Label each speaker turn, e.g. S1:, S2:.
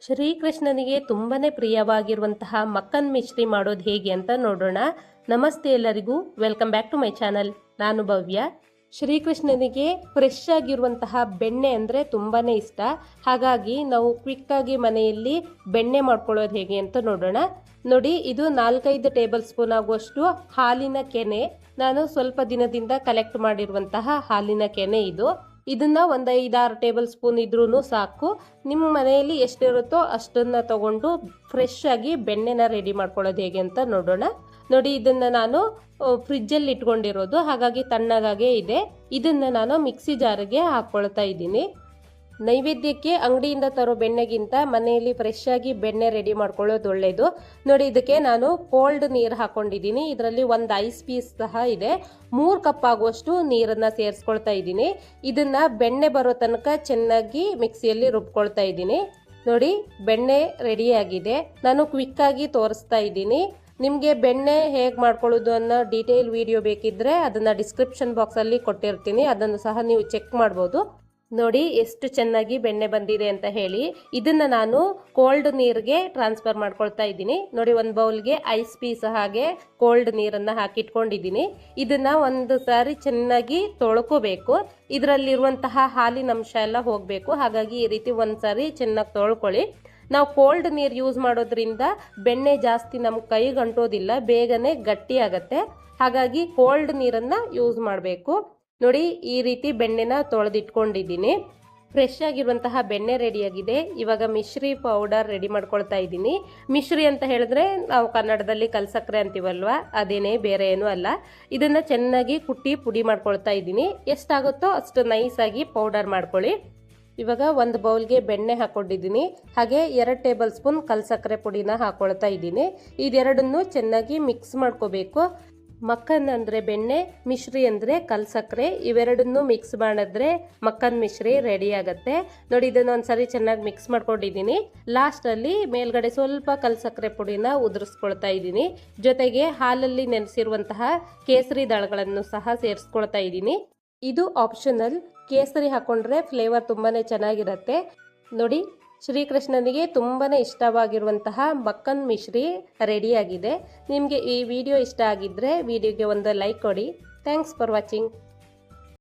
S1: ಶ್ರೀಕೃಷ್ಣನಿಗೆ ತುಂಬನೇ ಪ್ರಿಯವಾಗಿರುವಂತಹ ಮಕ್ಕನ್ ಮಿಶ್ರಿ ಮಾಡೋದು ಹೇಗೆ ಅಂತ ನೋಡೋಣ. ನಮಸ್ತೆ ಎಲ್ಲರಿಗೂ. Welcome back to my channel. ನಾನು ಭವ್ಯ. ಶ್ರೀಕೃಷ್ಣನಿಗೆ ಫ್ರೆಶ್ ಆಗಿರುವಂತಹ ಬೆಣ್ಣೆ ಅಂದರೆ ತುಂಬಾ ಇಷ್ಟ. ಹಾಗಾಗಿ ನಾವು ಕ್ವಿಕ್ಕಾಗಿ ಮನೆಯಲ್ಲಿ ಬೆಣ್ಣೆ ಮಾಡ್ಕೊಳ್ಳೋದು ಹೇಗೆ ಅಂತ ನೋಡೋಣ. ನೋಡಿ, ಇದು ನಾಲ್ಕೈದು ಟೇಬಲ್ ಸ್ಪೂನ್ ಆಗುವಷ್ಟು ಹಾಲಿನ ಕೆನೆ. ನಾನು ಸ್ವಲ್ಪ ದಿನದಿಂದ ಕಲೆಕ್ಟ್ ಮಾಡಿರುವಂತಹ ಹಾಲಿನ ಕೆನೆ ಇದು. ಇದನ್ನ ಒಂದು ಐದಾರು ಟೇಬಲ್ ಸ್ಪೂನ್ ಇದ್ರೂ ಸಾಕು. ನಿಮ್ಮ ಮನೆಯಲ್ಲಿ ಎಷ್ಟಿರುತ್ತೋ ಅಷ್ಟನ್ನ ತಗೊಂಡು ಫ್ರೆಶ್ ಆಗಿ ಬೆಣ್ಣೆನ ರೆಡಿ ಮಾಡ್ಕೊಳ್ಳೋದು ಹೇಗೆ ಅಂತ ನೋಡೋಣ. ನೋಡಿ, ಇದನ್ನ ನಾನು ಫ್ರಿಜ್ಜಲ್ಲಿ ಇಟ್ಕೊಂಡಿರೋದು. ಹಾಗಾಗಿ ತಣ್ಣಗಾಗೇ ಇದೆ. ಇದನ್ನ ನಾನು ಮಿಕ್ಸಿ ಜಾರಿಗೆ ಹಾಕ್ಕೊಳ್ತಾ ಇದ್ದೀನಿ. ನೈವೇದ್ಯಕ್ಕೆ ಅಂಗಡಿಯಿಂದ ತರೋ ಬೆಣ್ಣೆಗಿಂತ ಮನೆಯಲ್ಲಿ ಫ್ರೆಶ್ ಆಗಿ ಬೆಣ್ಣೆ ರೆಡಿ ಮಾಡ್ಕೊಳ್ಳೋದು ಒಳ್ಳೆಯದು ನೋಡಿ, ಇದಕ್ಕೆ ನಾನು ಕೋಲ್ಡ್ ನೀರು ಹಾಕೊಂಡಿದ್ದೀನಿ. ಇದರಲ್ಲಿ ಒಂದು ಐಸ್ ಪೀಸ್ ಸಹ ಇದೆ. ಮೂರು ಕಪ್ ಆಗುವಷ್ಟು ನೀರನ್ನು ಸೇರಿಸ್ಕೊಳ್ತಾ ಇದ್ದೀನಿ. ಇದನ್ನ ಬೆಣ್ಣೆ ಬರೋ ತನಕ ಚೆನ್ನಾಗಿ ಮಿಕ್ಸಿಯಲ್ಲಿ ರುಬ್ಕೊಳ್ತಾ ಇದ್ದೀನಿ. ನೋಡಿ, ಬೆಣ್ಣೆ ರೆಡಿಯಾಗಿದೆ ನಾನು ಕ್ವಿಕ್ಕಾಗಿ ತೋರಿಸ್ತಾ ಇದ್ದೀನಿ. ನಿಮಗೆ ಬೆಣ್ಣೆ ಹೇಗೆ ಮಾಡ್ಕೊಳ್ಳೋದು ಅನ್ನೋ ಡೀಟೇಲ್ ವಿಡಿಯೋ ಬೇಕಿದ್ರೆ ಅದನ್ನು ಡಿಸ್ಕ್ರಿಪ್ಷನ್ ಬಾಕ್ಸಲ್ಲಿ ಕೊಟ್ಟಿರ್ತೀನಿ. ಅದನ್ನು ಸಹ ನೀವು ಚೆಕ್ ಮಾಡ್ಬೋದು. ನೋಡಿ ಎಷ್ಟು ಚೆನ್ನಾಗಿ ಬೆಣ್ಣೆ ಬಂದಿದೆ ಅಂತ ಹೇಳಿ. ಇದನ್ನ ನಾನು ಕೋಲ್ಡ್ ನೀರಿಗೆ ಟ್ರಾನ್ಸ್ಫರ್ ಮಾಡ್ಕೊಳ್ತಾ ಇದ್ದೀನಿ. ನೋಡಿ ಒಂದು ಬೌಲ್ಗೆ ಐಸ್ ಪೀಸ್ ಹಾಗೆ ಕೋಲ್ಡ್ ನೀರನ್ನ ಹಾಕಿಟ್ಕೊಂಡಿದ್ದೀನಿ. ಇದನ್ನ ಒಂದು ಸಾರಿ ಚೆನ್ನಾಗಿ ತೊಳ್ಕೋಬೇಕು. ಇದರಲ್ಲಿರುವಂತಹ ಹಾಲಿನ ಅಂಶ ಎಲ್ಲ ಹೋಗಬೇಕು. ಹಾಗಾಗಿ ಈ ರೀತಿ ಒಂದು ಸಾರಿ ಚೆನ್ನಾಗಿ ತೊಳ್ಕೊಳ್ಳಿ. ನಾವು ಕೋಲ್ಡ್ ನೀರು ಯೂಸ್ ಮಾಡೋದ್ರಿಂದ ಬೆಣ್ಣೆ ಜಾಸ್ತಿ ನಮ್ಮ ಕೈಗೆ ಅಂಟೋದಿಲ್ಲ ಬೇಗನೆ ಗಟ್ಟಿ ಆಗತ್ತೆ ಹಾಗಾಗಿ ಕೋಲ್ಡ್ ನೀರನ್ನು ಯೂಸ್ ಮಾಡಬೇಕು. ನೋಡಿ, ಈ ರೀತಿ ಬೆಣ್ಣೆನ ತೊಳೆದಿಟ್ಕೊಂಡಿದ್ದೀನಿ. ಫ್ರೆಶ್ ಆಗಿರುವಂತಹ ಬೆಣ್ಣೆ ರೆಡಿಯಾಗಿದೆ ಇವಾಗ ಮಿಶ್ರಿ ಪೌಡರ್ ರೆಡಿ ಮಾಡ್ಕೊಳ್ತಾ ಇದ್ದೀನಿ. ಮಿಶ್ರಿ ಅಂತ ಹೇಳಿದ್ರೆ ನಾವು ಕನ್ನಡದಲ್ಲಿ ಕಲ್ಸಕ್ರೆ ಅಂತೀವಲ್ವ? ಅದೇನೇ ಬೇರೆ ಏನೂ ಅಲ್ಲ. ಇದನ್ನು ಚೆನ್ನಾಗಿ ಕುಟ್ಟಿ ಪುಡಿ ಮಾಡ್ಕೊಳ್ತಾ ಇದ್ದೀನಿ. ಎಷ್ಟಾಗುತ್ತೋ ಅಷ್ಟು ನೈಸಾಗಿ ಪೌಡರ್ ಮಾಡ್ಕೊಳ್ಳಿ. ಇವಾಗ ಒಂದು ಬೌಲ್ಗೆ ಬೆಣ್ಣೆ ಹಾಕೊಂಡಿದ್ದೀನಿ ಹಾಗೆ ಎರಡು ಟೇಬಲ್ ಸ್ಪೂನ್ ಕಲ್ಸಕ್ಕರೆ ಪುಡಿನ ಹಾಕೊಳ್ತಾ ಇದ್ದೀನಿ. ಇದೆರಡನ್ನು ಚೆನ್ನಾಗಿ ಮಿಕ್ಸ್ ಮಾಡ್ಕೋಬೇಕು. ಮಕ್ಕನ್ ಅಂದರೆ ಬೆಣ್ಣೆ, ಮಿಶ್ರಿ ಅಂದರೆ ಕಲ್ಸಕ್ಕರೆ ಇವೆರಡನ್ನೂ ಮಿಕ್ಸ್ ಮಾಡಿದ್ರೆ ಮಕ್ಕನ್ ಮಿಶ್ರಿ ರೆಡಿ ಆಗುತ್ತೆ. ನೋಡಿ, ಇದನ್ನು ಒಂದ್ಸರಿ ಚೆನ್ನಾಗಿ ಮಿಕ್ಸ್ ಮಾಡ್ಕೊಂಡಿದ್ದೀನಿ. ಲಾಸ್ಟಲ್ಲಿ ಮೇಲ್ಗಡೆ ಸ್ವಲ್ಪ ಕಲ್ಸಕ್ಕರೆ ಪುಡಿನ ಉದುರಿಸ್ಕೊಳ್ತಾ ಇದ್ದೀನಿ. ಜೊತೆಗೆ ಹಾಲಲ್ಲಿ ನೆನೆಸಿರುವಂತಹ ಕೇಸರಿ ದಳಗಳನ್ನು ಸಹ ಸೇರಿಸ್ಕೊಳ್ತಾ ಇದ್ದೀನಿ. ಇದು ಆಪ್ಷನಲ್ ಕೇಸರಿ ಹಾಕೊಂಡ್ರೆ ಫ್ಲೇವರ್ ತುಂಬಾ ಚೆನ್ನಾಗಿರುತ್ತೆ. ನೋಡಿ ಶ್ರೀಕೃಷ್ಣನಿಗೆ ತುಂಬಾ ಇಷ್ಟವಾಗಿರುವಂತಹ ಮಕ್ಕನ್ ಮಿಶ್ರಿ ರೆಡಿಯಾಗಿದೆ. ನಿಮಗೆ ಈ ವಿಡಿಯೋ ಇಷ್ಟ ಆಗಿದ್ದರೆ ವಿಡಿಯೋಗೆ ಒಂದು ಲೈಕ್ ಕೊಡಿ. Thanks for watching